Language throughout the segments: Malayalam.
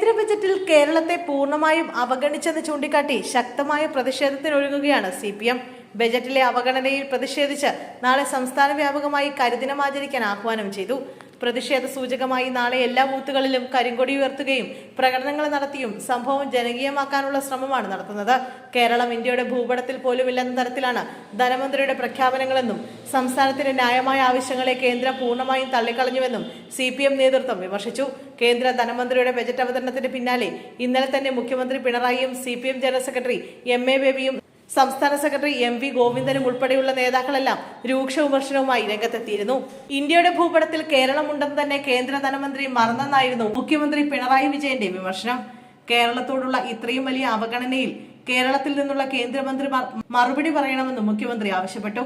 കേന്ദ്ര ബജറ്റിൽ കേരളത്തെ പൂർണമായും അവഗണിച്ചെന്ന് ചൂണ്ടിക്കാട്ടി ശക്തമായ പ്രതിഷേധത്തിനൊരുങ്ങുകയാണ് സി പി എം ബജറ്റിലെ അവഗണനയിൽ പ്രതിഷേധിച്ച് നാളെ സംസ്ഥാന വ്യാപകമായി കരിദിനം ആചരിക്കാൻ ആഹ്വാനം ചെയ്തു. പ്രതിഷേധ സൂചകമായി നാളെ എല്ലാ ബൂത്തുകളിലും കരിങ്കൊടി ഉയർത്തുകയും പ്രകടനങ്ങൾ നടത്തിയും സംഭവം ജനകീയമാക്കാനുള്ള ശ്രമമാണ് നടത്തുന്നത്. കേരളം ഇന്ത്യയുടെ ഭൂപടത്തിൽ പോലുമില്ലെന്ന തരത്തിലാണ് ധനമന്ത്രിയുടെ പ്രഖ്യാപനങ്ങളെന്നും സംസ്ഥാനത്തിന്റെ ന്യായമായ ആവശ്യങ്ങളെ കേന്ദ്രം പൂർണമായും തള്ളിക്കളഞ്ഞുവെന്നും സി പി എം നേതൃത്വം വിമർശിച്ചു. കേന്ദ്ര ധനമന്ത്രിയുടെ ബജറ്റ് അവതരണത്തിന് പിന്നാലെ ഇന്നലെ തന്നെ മുഖ്യമന്ത്രി പിണറായിയും C P M general secretary M A ബേബിയും സംസ്ഥാന സെക്രട്ടറി എം വി ഗോവിന്ദനും ഉൾപ്പെടെയുള്ള നേതാക്കളെല്ലാം രൂക്ഷ വിമർശനവുമായി രംഗത്തെത്തിയിരുന്നു. ഇന്ത്യയുടെ ഭൂപടത്തിൽ കേരളം ഉണ്ടെന്ന് തന്നെ കേന്ദ്ര ധനമന്ത്രി മറന്നെന്നായിരുന്നു മുഖ്യമന്ത്രി പിണറായി വിജയന്റെ വിമർശനം. കേരളത്തോടുള്ള ഇത്രയും വലിയ അവഗണനയിൽ കേരളത്തിൽ നിന്നുള്ള കേന്ദ്രമന്ത്രിമാർ മറുപടി പറയണമെന്നും മുഖ്യമന്ത്രി ആവശ്യപ്പെട്ടു.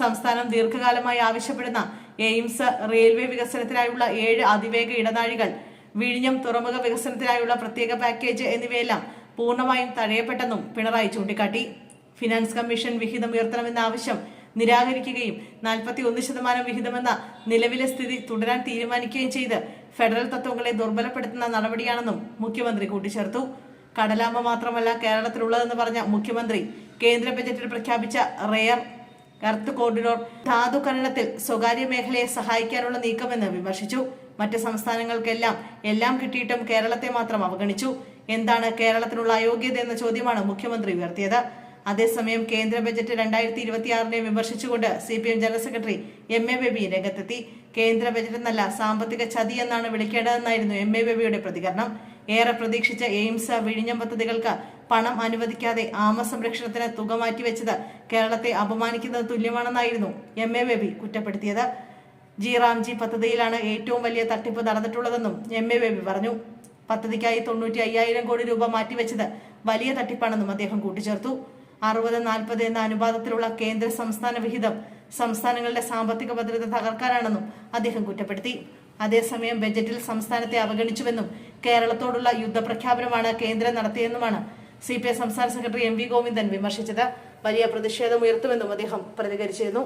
സംസ്ഥാനം ദീർഘകാലമായി ആവശ്യപ്പെടുന്ന എയിംസ് റെയിൽവേ വികസനത്തിനായുള്ള ഏഴ് അതിവേഗ ഇടനാഴികൾ വിഴിഞ്ഞം തുറമുഖ വികസനത്തിനായുള്ള പ്രത്യേക പാക്കേജ് എന്നിവയെല്ലാം പൂർണമായും തടയപ്പെട്ടെന്നും പിണറായി ചൂണ്ടിക്കാട്ടി. ഫിനാൻസ് കമ്മീഷൻ വിഹിതം ഉയർത്തണമെന്ന ആവശ്യം നിരാകരിക്കുകയും നാൽപ്പത്തി ഒന്ന് ശതമാനം വിഹിതമെന്ന നിലവിലെ സ്ഥിതി തുടരാൻ തീരുമാനിക്കുകയും ചെയ്ത് ഫെഡറൽ തത്വങ്ങളെ ദുർബലപ്പെടുത്തുന്ന നടപടിയാണെന്നും മുഖ്യമന്ത്രി കൂട്ടിച്ചേർത്തു. കടലാമ മാത്രമല്ല കേരളത്തിലുള്ളതെന്ന് പറഞ്ഞ മുഖ്യമന്ത്രി കേന്ദ്ര ബജറ്റിൽ പ്രഖ്യാപിച്ച റെയർ എർത്ത് കോറിഡോർ ധാതുഖനനത്തിൽ സ്വകാര്യ മേഖലയെ സഹായിക്കാനുള്ള നീക്കമെന്ന് വിമർശിച്ചു. മറ്റ് സംസ്ഥാനങ്ങൾക്കെല്ലാം എല്ലാം കിട്ടിയിട്ടും കേരളത്തെ മാത്രം അവഗണിച്ചു. എന്താണ് കേരളത്തിനുള്ള അയോഗ്യത എന്ന ചോദ്യമാണ് മുഖ്യമന്ത്രി ഉയർത്തിയത്. അതേസമയം കേന്ദ്ര ബജറ്റ് രണ്ടായിരത്തി ഇരുപത്തിയാറിനെ വിമർശിച്ചുകൊണ്ട് C P M general secretary M A Baby രംഗത്തെത്തി. കേന്ദ്ര ബജറ്റ് എന്നല്ല സാമ്പത്തിക ചതി എന്നാണ് വിളിക്കേണ്ടതെന്നായിരുന്നു എം എ ബേബിയുടെ പ്രതികരണം. ഏറെ പ്രതീക്ഷിച്ച എയിംസ് വിഴിഞ്ഞം പദ്ധതികൾക്ക് പണം അനുവദിക്കാതെ ആമ സംരക്ഷണത്തിന് തുക മാറ്റിവെച്ചത് കേരളത്തെ അപമാനിക്കുന്നത് തുല്യമാണെന്നായിരുന്നു എം എ ബേബി കുറ്റപ്പെടുത്തിയത്. ജി റാംജി പദ്ധതിയിലാണ് ഏറ്റവും വലിയ തട്ടിപ്പ് നടന്നിട്ടുള്ളതെന്നും എം എ ബേബി പറഞ്ഞു. പദ്ധതിക്കായി തൊണ്ണൂറ്റി അയ്യായിരം കോടി രൂപ മാറ്റിവെച്ചത് വലിയ തട്ടിപ്പാണെന്നും അദ്ദേഹം കൂട്ടിച്ചേർത്തു. അറുപത് നാൽപ്പത് എന്ന അനുപാതത്തിലുള്ള കേന്ദ്ര സംസ്ഥാന വിഹിതം സംസ്ഥാനങ്ങളുടെ സാമ്പത്തിക ഭദ്രത തകർക്കാനാണെന്നും അദ്ദേഹം കുറ്റപ്പെടുത്തി. അതേസമയം ബജറ്റിൽ സംസ്ഥാനത്തെ അവഗണിച്ചുവെന്നും കേരളത്തോടുള്ള യുദ്ധപ്രഖ്യാപനമാണ് കേന്ദ്രം നടത്തിയെന്നുമാണ് സി പി ഐ സംസ്ഥാന സെക്രട്ടറി എം വി ഗോവിന്ദൻ വിമർശിച്ചത്. വലിയ പ്രതിഷേധം ഉയർത്തുമെന്നും അദ്ദേഹം പ്രതികരിച്ചിരുന്നു.